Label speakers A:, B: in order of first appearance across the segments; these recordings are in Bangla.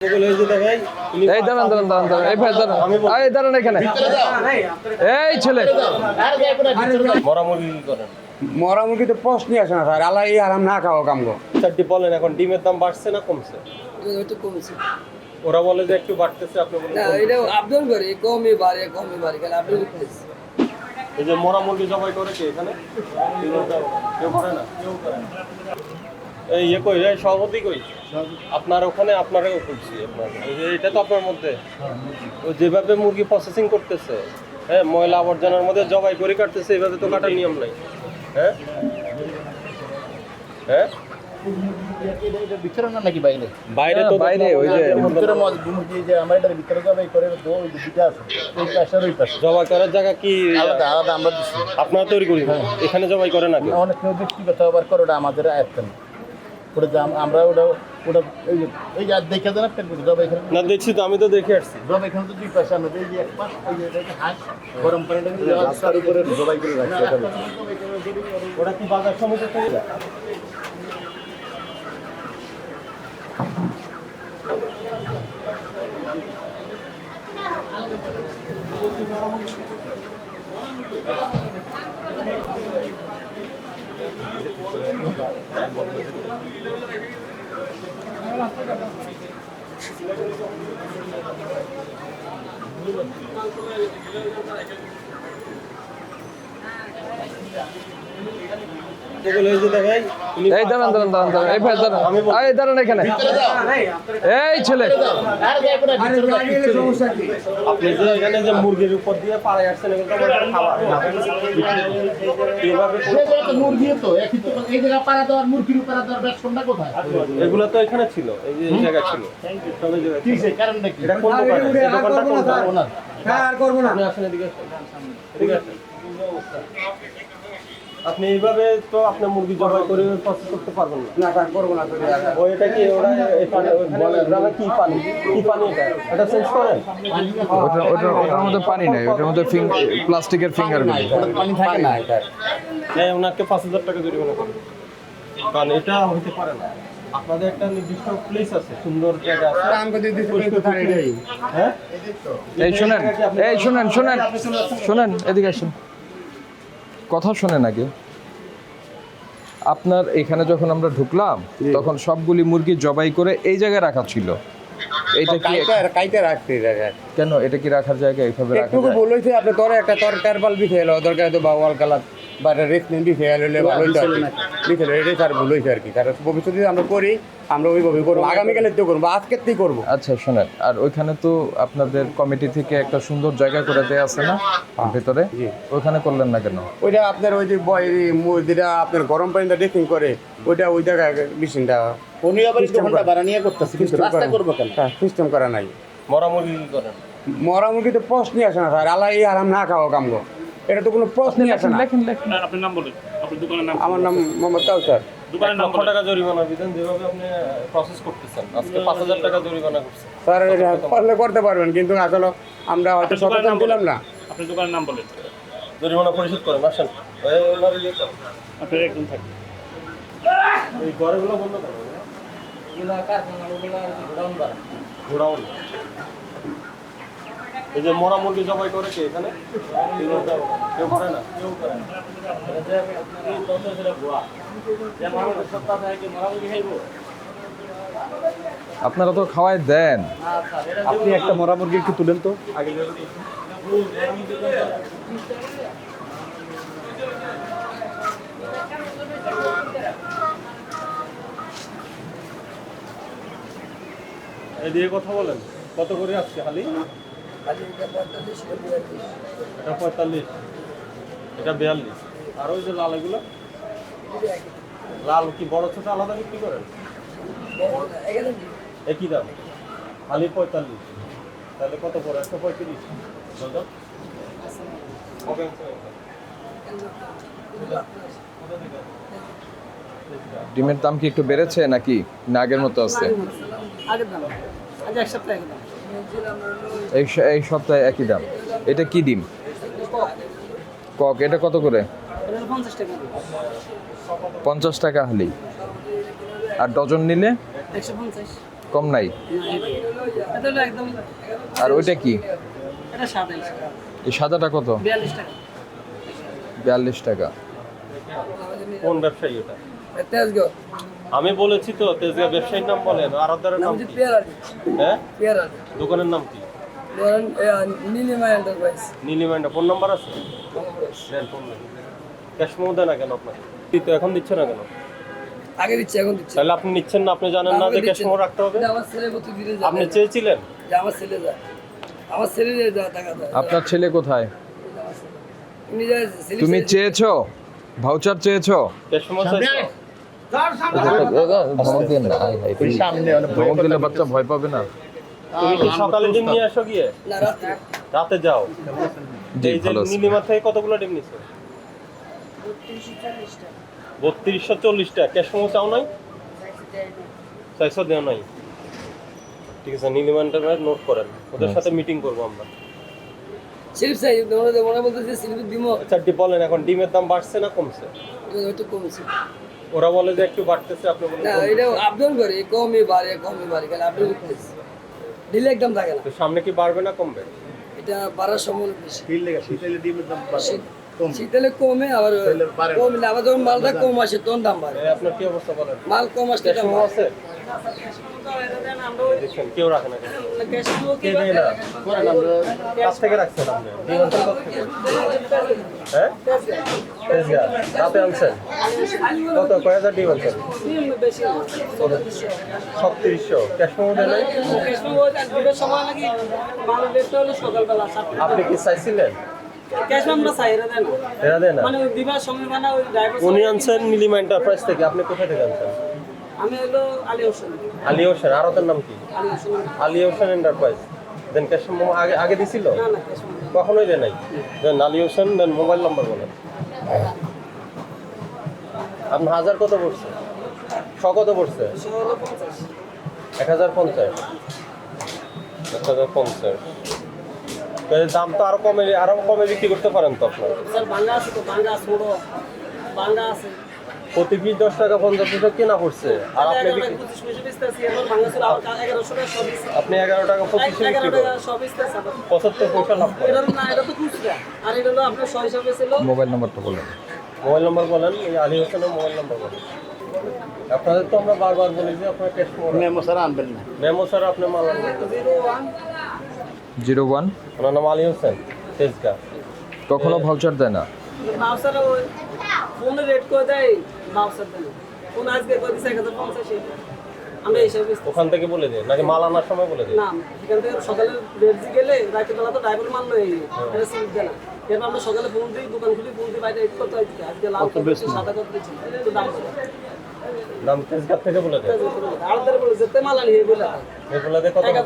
A: এই দাঁড়ান দাঁড়ান দাঁড়ান দাঁড়ান। এই ভাই দাঁড়ান। এই দাঁড়ান এখানে। এই ছেলে।
B: মরা মুরগি কি করেন
C: মরা প্রশ্নই আসে না স্যার আল্লাহ এই আরাম না খাওয়া কাম গো।
B: চারটি বলেন এখন ডিমের দাম বাড়ছে না কমছে?
D: একটু কমছে।
B: ওরা বলে যে একটু বাড়তেছে আপনি বলেন
D: না এটা আপডাউন করে কমই বাড়ে কমই বাড়ে কেন আপডাউন
B: এই যে মরা মুরগি জবাই করে কি এখানে? কেউ করে না এই ইয়ে কই সভাপতি কই? আপনার ওখানে আপনারাও করছি আপনার এটা তো আপনার মধ্যে? ও যেভাবে মুরগি প্রসেসিং করতেছে হ্যাঁ ময়লা আবর্জনার মধ্যে জবাই করে কাটতেছে এইভাবে তো কাটার নিয়ম নাই। হ্যাঁ? হ্যাঁ?
E: না বাইরে?
B: বাইরে তো
A: বাইরে, ওই যে
E: ভিতরে মুরগি যে আমার এটার ভিতরে যাবে করে দো ওই দুটা আছে। এই পাশে আর ওই পাশে।
B: জবাই করার জায়গা কি? আপনারা তৈরি করি? এখানে জবাই করে নাকি?
E: অনেক ব্যক্তিগত আবার করে আমাদের আয়ত্ত না ওটা আমরা ওটা ওটা এই যে আর দেখে দেন পেন করে এখানে
B: না দেখছি তো আমি তো দেখে আসছি।
E: এখানে তো দুই পাশে আমরা এই যে এক পাশ এই যে এটা হাঁস গরম পানিটা কিন্তু রাস্তার উপরে জবাই করে রাখছে
B: ওটা কি বাজার থেকে? গুগল হয়েছে 是。
A: এই দাঁড়ান দাঁড়ান দাঁড়ান দাঁড়ান এই ভাই দাঁড়ান। এই দাঁড়ান এখানে। এই ছেলে।
B: আপনি যে এখানে যে মুরগির উপর দিয়ে পাড়ায় আসছেন এগুলো তো এখানে ছিল এই যে জায়গা ছিল। এটা কোন দোকানটা কোন দোকান? আপনি আসেন এদিকে এদিকে আসেন। আপনি এইভাবে তো আপনার মুরগি জবাই করে প্রসেস করতে পারবেন না।
C: না করব না
B: ও এটা কি ওরা এই পানি ওখানে গ্রামে কি পানি? কি পানি এটা? এটা চেঞ্জ করেন?
A: ওটা ওটা ওটার মধ্যে পানি নাই ওটার মধ্যে প্লাস্টিকের ফিঙ্গার
E: পানি থাকে না
C: স্যার
B: হ্যাঁ ওনাকে পাঁচ হাজার টাকা জরিমানা করবে কারণ এটা হইতে পারে না। আপনাদের একটা নির্দিষ্ট প্লেস আছে সুন্দর জায়গা আছে।
C: স্যার এটাই
B: হ্যাঁ?
A: এই শুনেন এই শুনেন শুনেন শুনেন এদিকে আসুন। কথা শোনেন আগে আপনার এখানে যখন আমরা ঢুকলাম তখন সবগুলি মুরগি জবাই করে এই জায়গায় রাখা ছিল। এটা কি
C: কাইটা রাখতে
A: কেন? এটা কি রাখার জায়গা? এইভাবে রাখা
C: ভুল হয়েছে আপনি তোর একটা তোর টেরবাল বিছে দরকার তো বা ওয়াল কালার বা রেসমেন্ট এলো ভালো হইতো এটাই স্যার ভুল হয়েছে আর কি স্যার ভবিষ্যতে আমরা করি আমরা ওইভাবে করব আগামীকালের তো করব আজকের করব
A: আচ্ছা শোনেন আর ওইখানে তো আপনাদের কমিটি থেকে একটা সুন্দর জায়গা করে দেওয়া আছে না ভেতরে ওইখানে করলেন না কেন
C: ওইটা আপনার ওই যে যেটা আপনার গরম পানিটা ড্রেসিং করে ওইটা ওই জায়গায় মেশিনটা
E: উনি আবার এই দোকানটা ভাড়া নিয়ে করতেছে কিন্তু রাস্তা করব কেন
C: সিস্টেম করা নাই
B: মরা মুরগি কি করেন
C: মরা মুরগি তো প্রশ্নই আসে না স্যার আল্লাহ এই আরাম না খাওয়া কাম গো এটা তো কোনো প্রশ্নই আসে না।
A: লেখেন লেখেন।
F: আপনার নাম বলুন। আপনার দোকানের নাম
C: আমার নাম মোহাম্মদ কাউসার।
F: দোকানের নাম
B: লক্ষ টাকা জরিমানা দিতেন যেভাবে আপনি প্রসেস করতেছেন। আজকে পাঁচ হাজার টাকা জরিমানা করছেন
C: স্যার এটা পারলে করতে পারবেন কিন্তু আসলে আমরা হয়তো সচেতন ছিলাম না।
F: আপনার দোকানের নাম বলেন।
B: জরিমানা পরিশোধ করেন আসেন।
F: আপনার একদম থাকবে
B: এই ঘরগুলো বন্ধ করেন ঘোড়াউন এই যে মরা মুরগি জবাই করে কি এখানে? কেউ করে না। কেউ করে না।
A: আপনারা তো খাওয়াই দেন।
E: আপনি একটা মরা মুরগি একটু তুলেন তো।
B: এই দিয়ে কথা বলেন। কত করে আসছে
D: খালি? এটা পঁয়তাল্লিশ।
B: এটা বিয়াল্লিশ। আর ওই যে লাল এগুলো? লাল কি বড় ছোট আলাদা বিক্রি করেন? একই দাম। হালি পঁয়তাল্লিশ। তাহলে কত পড়ে? একশো পঁয়ত্রিশ?
A: ডিমের দাম কি একটু বেড়েছে নাকি? না আগের মতো আছে?
D: আগের দাম। আজ এক সপ্তাহ
A: এই স- এই সপ্তাহে একই দাম। এটা কি ডিম? কক। এটা কত করে?
D: পঞ্চাশ টাকা
A: হলেই আর ডজন নিলে? কম নাই?
D: হলো
A: আর ওইটা কি? এই সাদাটা কত?
D: বিয়াল্লিশ টাকা।
B: কোন ব্যবসায়ী ওটা? আমি বলেছি তো তেজগা ব্যবসায়ীর নাম বলেন আর আদারের নাম কি? হ্যাঁ? দোকানের নাম কি?
D: নীলিমা এন্টারপ্রাইজ।
B: নীলিমান্ডা ফোন নাম্বার আছে? দেন ফোন ক্যাশ মেমো দেন না কেন আপনাকে? তো এখন দিচ্ছে না কেন?
D: আগে দিচ্ছি এখন দিচ্ছি।
B: তাহলে আপনি নিচ্ছেন না আপনি জানেন না যে ক্যাশ
D: দিচ্ছেন।
B: রাখতে হবে?
D: আমার ছেলে প্রতি দিনে
B: আপনি চেয়েছিলেন?
D: যে আমার ছেলে যায় আমার ছেলে যে যা টাকা দেয়।
A: আপনার ছেলে কোথায়?
D: যায়
A: তুমি চেয়েছো? ভাউচার চেয়েছো?
B: ক্যাশ মেমো চাইছো?
A: বাচ্চা ভয় পাবে না।
B: তুমি কি সকালে ডিম নিয়ে আসো গিয়ে? রাতে। যাও। এই যে নীলিমা থেকে কতগুলো ডিম নিছো? বত্রিশশো চল্লিশটা। ক্যাশ মেমো চাও নাই? চাইশো দেওয়া নাই। ঠিক আছে নীলিমানটা নোট করেন। ওদের সাথে মিটিং করব আমরা।
D: চাই মনে
B: আচ্ছা বলেন এখন ডিমের দাম বাড়ছে না কমছে?
D: হয়তো কমছে।
B: ওরা বলে যে একটু বাড়তেছে আপনি বলেন
D: না এটা আপডাউন করে কমই বাড়ে কমই বাড়ে খালি আপডাউন করতেছে দিলে একদম থাকে না।
B: তো সামনে কি বাড়বে না কমবে?
D: এটা বাড়ার সম্ভাবনা বেশি।
E: শীত লেগে শীতলে ডিমের দাম বাড়ে।
D: শীতলে কমে আবার
E: শীতলে বাড়ে না।
D: কমে না আবার যখন মালটা কম আসে তখন দাম বাড়ে।
B: আপনার কি অবস্থা বলেন?
D: মাল কম আসলে দাম
B: আছে? কেউ রাখে না কে দেয় না?
E: করেন আমরা
B: কাছ থেকে রাখছেন আপনি? ডিম কত থেকে? হ্যাঁ? তেজগা রাতে আনছেন? কত? কয় হাজার ডিম আনছেন? ক্যাশ মেমো আপনি কি চাইছিলেন
D: মানে
B: উনি আনছেন নীলিমা এন্টারপ্রাইজ থেকে। আপনি কোথা থেকে আনছেন?
D: আমি হলো আলী হোসেন।
B: আলী হোসেন আর ওদের নাম কি?
D: আলী হোসেন।
B: এন্টারপ্রাইজ দেন ক্যাশ আগে আগে দিছিল? কখনোই দেয় নাই? দেন আলী হোসেন দেন মোবাইল নাম্বার বলেন। আপনার হাজার কত পড়ছে? শ কত পড়ছে? এক হাজার পঞ্চাশ। এক হাজার পঞ্চাশ। দাম তো আরও কমে আরও কমে বিক্রি করতে পারেন তো আপনার।
D: স্যার আছে তো বাঙ্গা ছোড়ো বাঙ্গা আছে।
B: প্রতি পিস দশ টাকা পঞ্চাশ পয়সা কেনা পড়ছে আর আপনি। আপনি এগারো টাকা পঁচিশে। পঁচাত্তর পয়সা লাভ করেন।
D: এটা না এটা তো খুচরা। আর এটা হলো আপনার ছয় হিসাবে ছিল
A: মোবাইল নাম্বারটা বলেন।
B: মোবাইল নাম্বার বলেন এই আলী হোসেনের মোবাইল নাম্বার বলেন। আপনাদের তো আমরা বারবার বলি যে আপনার ক্যাশ
E: মেমো ছাড়া আনবেন না।
B: মেমো স্যার আপনি মাল আনবেন
D: জিরো ওয়ান
A: জিরো ওয়ান।
B: ওনার নাম আলী হোসেন তেজগা।
A: কখনো ভাউচার দেয় না।
D: বাউসার ওই ফোনে রেট করে দেয় মাউসার দেয়। ফোন আজকে করে দিচ্ছে এক হাজার পঞ্চাশ। আমরা এইসব।
B: ওখান থেকে বলে দেয় নাকি মাল আনার সময় বলে দেয়?
D: না এখান থেকে সকালে দিয়ে গেলে রাতের বেলা তো ড্রাইভার মাল নেই এটা সিট দেয় না। এরপর আমরা সকালে ফোন দিই দোকান খুলি ফোন দিই বাইরে এড করতে হয় আজকে লাল করতে সাদা করতে দাম কত
B: দাম তেজগা থেকে বলে
D: আলাদা বলে যেতে মাল বলে
B: দেয় কত?
D: টাকা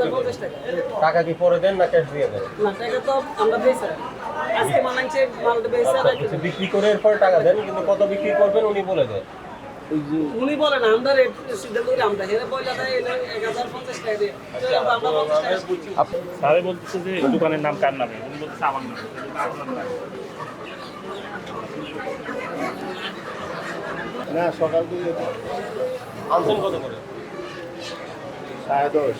B: টাকা কি পরে দেন না ক্যাশ দিয়ে দেন?
D: না টাকা তো আমরা পেয়েছি আজকে মাল আনছে মালটা আর
B: কিছু বিক্রি করে এরপরে টাকা দেন কিন্তু কত বিক্রি করবেন উনি বলে দেয়
D: উনি বলেন আমরা রেট সিদ্ধান্ত করি আমরা হেরে পয়লা দেয় এলে এক হাজার পঞ্চাশ টাকা দিয়ে। আমরা পঞ্চাশ টাকা
F: স্যারে বলতেছে যে দোকানের নাম কার নামে? উনি বলতেছে নামে আমার নাম। না।
E: সকাল থেকে
B: আনছেন কত করে?
E: সাড়ে দশ।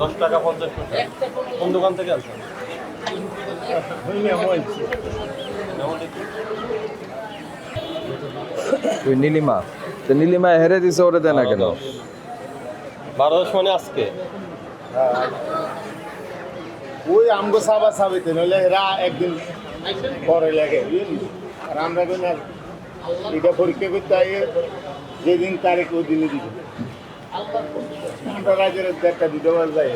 B: দশ টাকা পঞ্চাশ পয়সা। কোন দোকান থেকে আনছেন?
E: ওই
A: নীলিমা। তো নীলিমা হেরে দিছে ওরে দেয় না কেন?
B: বারো দশ। মানে আজকে?
E: ওই আমগো সাবা সাবিতে নইলে এরা একদিন পরে লাগে আর আমরা এটা পরীক্ষা করতে আগে যেদিন তারিখ ওই দিনে দিবে। আমরা রাজের একটা দিতে পার যাই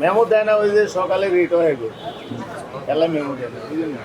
E: মেমো দেয় না ওই যে সকালে রেট হয়ে গেল খেলা মেমো দেয় না?